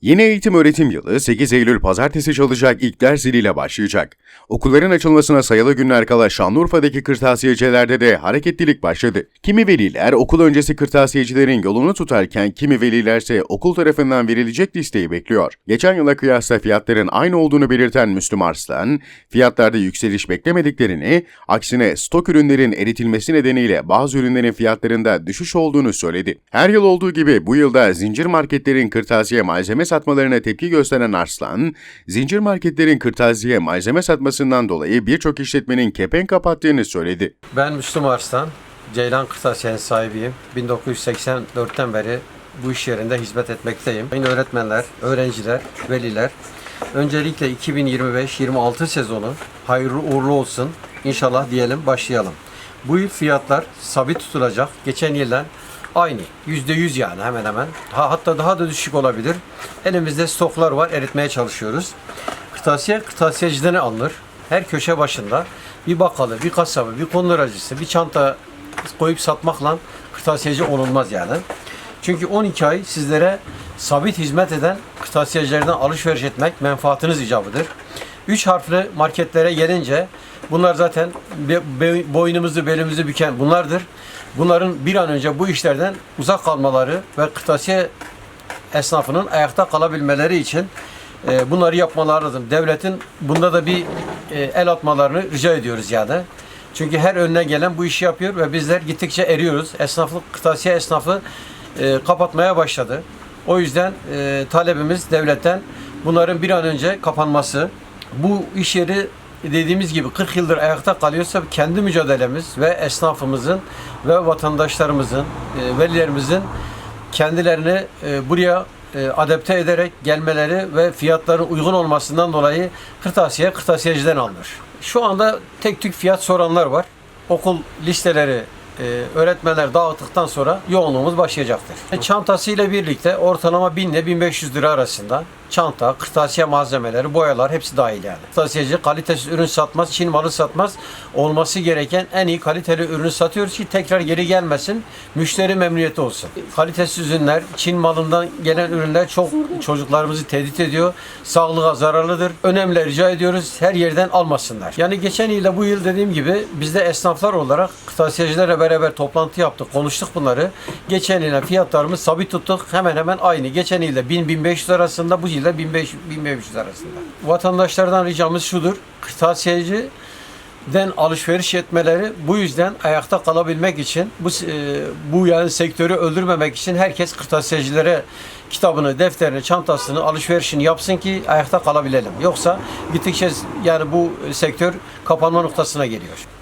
Yeni eğitim öğretim yılı 8 Eylül pazartesi çalacak ilk ders ziliyle başlayacak. Okulların açılmasına sayılı günler kala Şanlıurfa'daki kırtasiyecilerde de hareketlilik başladı. Kimi veliler okul öncesi kırtasiyecilerin yolunu tutarken kimi velilerse okul tarafından verilecek listeyi bekliyor. Geçen yıla kıyasla fiyatların aynı olduğunu belirten Müslüm Arslan, fiyatlarda yükseliş beklemediklerini, aksine stok ürünlerin eritilmesi nedeniyle bazı ürünlerin fiyatlarında düşüş olduğunu söyledi. Her yıl olduğu gibi bu yılda zincir marketlerin kırtasiye malzeme satmalarına tepki gösteren Arslan, zincir marketlerin kırtasiye malzeme satmasından dolayı birçok işletmenin kepenk kapattığını söyledi. Ben Müslüm Arslan, Ceylan Kırtasiye'nin sahibiyim. 1984'ten beri bu iş yerinde hizmet etmekteyim. Sayın öğretmenler, öğrenciler, veliler, öncelikle 2025-26 sezonu hayırlı uğurlu olsun. İnşallah diyelim, başlayalım. Bu yıl fiyatlar sabit tutulacak. Geçen yıldan aynı. %100 yani hemen hemen. Ha, hatta daha da düşük olabilir. Elimizde stoklar var, eritmeye çalışıyoruz. Kırtasiye, kırtasiyeciden alınır. Her köşe başında bir bakkalı, bir kasabı, bir konduracısı, bir çanta koyup satmakla kırtasiyeci olunmaz yani. Çünkü 12 ay sizlere sabit hizmet eden kırtasiyecilerden alışveriş etmek menfaatiniz icabıdır. 3 harfli marketlere gelince bunlar zaten boynumuzu belimizi büken bunlardır. Bunların bir an önce bu işlerden uzak kalmaları ve kırtasiye esnafının ayakta kalabilmeleri için e, bunları yapmaları lazım. Devletin bunda da bir e, el atmalarını rica ediyoruz yani. Çünkü her önüne gelen bu işi yapıyor ve bizler gittikçe eriyoruz. Esnaflık, kırtasiye esnafı e, kapatmaya başladı. O yüzden e, talebimiz devletten bunların bir an önce kapanması. Bu iş yeri dediğimiz gibi 40 yıldır ayakta kalıyorsa kendi mücadelemiz ve esnafımızın ve vatandaşlarımızın, e, velilerimizin kendilerini e, buraya e, adapte ederek gelmeleri ve fiyatların uygun olmasından dolayı kırtasiye kırtasiyeciden alınır. Şu anda tek tük fiyat soranlar var. Okul listeleri e, öğretmenler dağıttıktan sonra yoğunluğumuz başlayacaktır. Çantasıyla birlikte ortalama 1000 ile 1500 lira arasında çanta, kırtasiye malzemeleri, boyalar hepsi dahil yani. Kırtasiyeci kalitesiz ürün satmaz, Çin malı satmaz. Olması gereken en iyi kaliteli ürünü satıyoruz ki tekrar geri gelmesin, müşteri memnuniyeti olsun. Kalitesiz ürünler, Çin malından gelen ürünler çok çocuklarımızı tehdit ediyor. Sağlığa zararlıdır. Önemli rica ediyoruz her yerden almasınlar. Yani geçen yılda bu yıl dediğim gibi biz de esnaflar olarak kırtasiyecilerle beraber toplantı yaptık, konuştuk bunları. Geçen yılda fiyatlarımız sabit tuttuk. Hemen hemen aynı. Geçen yılda 1000-1500 arasında bu yılda 1500 1500 arasında. Vatandaşlardan ricamız şudur. Kırtasiyeci den alışveriş etmeleri bu yüzden ayakta kalabilmek için bu e, bu yani sektörü öldürmemek için herkes kırtasiyecilere kitabını, defterini, çantasını, alışverişini yapsın ki ayakta kalabilelim. Yoksa gittikçe yani bu sektör kapanma noktasına geliyor.